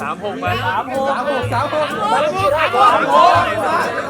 สามหกไปสามหกสามหกสามหกสามหก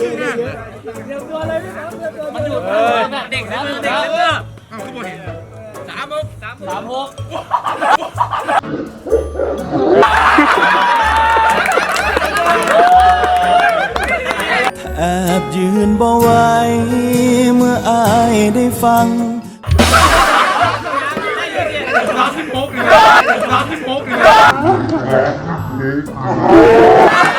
เด็กแล้วเด็กแล้วสามหกสามหกแอบยืนบ่ไหวเมื่ออายได้ฟังเ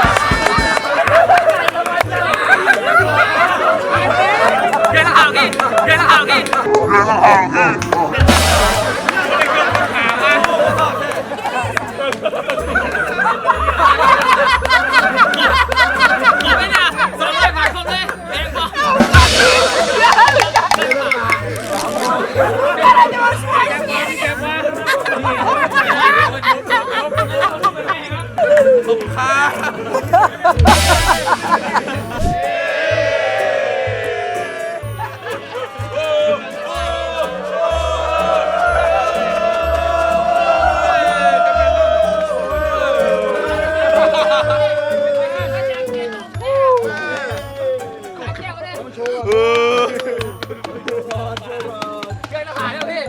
ขอบคุณค่ะ เดี๋ยวข่าวกี่ไม่น่าสองเลย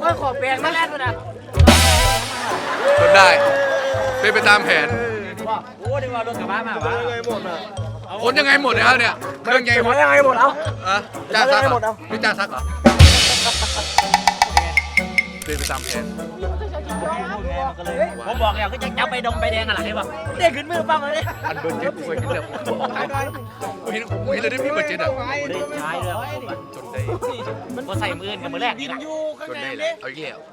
ผ่านครบเลยแพงพอจนได้ เป็นไปตามแผน โอ้ดีว่าโดนกลับบ้านมาวะขนยังไงหมดเนี่ยครับเนี่ยเครื่องใหญ่หมดยังไงหมดเอาอะจ้าซักยังไงหเหมรดอเอาพี่จ้าซักเหรอเป็นไปตามแผนผมบอกแล้วก็จะจับไปดงไปแดงอะไรได้ป่ะเด้งขึ้นมือปั้มเลยอันเบอร์เจ็ดกูเคยเห็นแล้วกู เห็นผมเห็นเลยได้พี่เปิดเจ็ดอะได้ใช้เลยจนได้มันใส่มือกันมือแรกนี่แหละจนได้แหละเอาอีกแล้ว